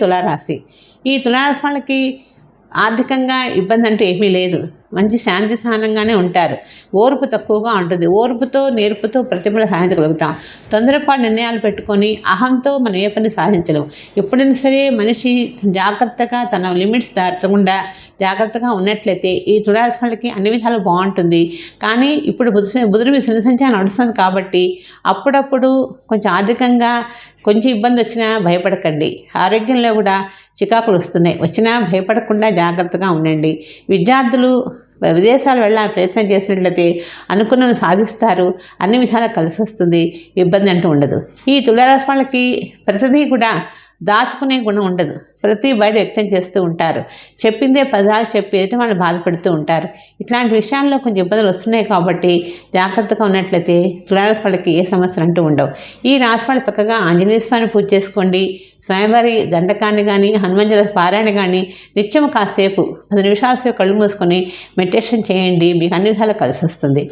తులారాశి. ఈ తులారాశి వాళ్ళకి ఆర్థికంగా ఇబ్బంది అంటూ ఏమీ లేదు. మంచి శాంతి స్థానంగానే ఉంటారు. ఓర్పు తక్కువగా ఉంటుంది. ఓర్పుతో నేర్పుతో ప్రతిభను సాధించగలుగుతాం. తొందరపాటు నిర్ణయాలు పెట్టుకొని అహంతో మనం ఏ పని సాధించలేము ఎప్పుడైనా సరే మనిషి జాగ్రత్తగా తన లిమిట్స్ దాటకుండా జాగ్రత్తగా ఉన్నట్లయితే ఈ తులారాశి వాళ్ళకి అన్ని విధాలు బాగుంటుంది. కానీ ఇప్పుడు బుధ మీ శని సంచారం నడుస్తుంది కాబట్టి అప్పుడప్పుడు కొంచెం ఆర్థికంగా కొంచెం ఇబ్బంది వచ్చినా భయపడకండి. ఆరోగ్యంలో కూడా చికాకులు వస్తున్నాయి. వచ్చినా భయపడకుండా జాగ్రత్తగా ఉండండి. విద్యార్థులు విదేశాలు వెళ్ళాలని ప్రయత్నం చేసినట్లయితే అనుకున్నది సాధిస్తారు. అన్ని విధాలా కలిసి వస్తుంది ఇబ్బంది అంటూ ఉండదు. ఈ తులారాశి వాళ్ళకి ప్రతిదీ కూడా దాచుకునే గుణం ఉండదు. ప్రతి బయట వ్యక్తం చేస్తూ ఉంటారు. చెప్పిందే పదాలు చెప్పి వాళ్ళు బాధపడుతూ ఉంటారు. ఇట్లాంటి విషయాల్లో కొంచెం ఇబ్బందులు వస్తున్నాయి కాబట్టి జాగ్రత్తగా ఉన్నట్లయితే తులారాశి వాళ్ళకి ఏ సమస్యలు అంటూ ఉండవు. ఈ రాశి వాళ్ళు చక్కగా ఆంజనేయ స్వామిని పూజ చేసుకోండి. స్వామివారి దండకాన్ని కానీ హనుమంజల పారాయణ కానీ నిత్యం కాసేపు పది నిమిషాల సేపు కళ్ళు మూసుకొని మెడిటేషన్ చేయండి. మీకు అన్ని విధాలు కలిసి వస్తుంది.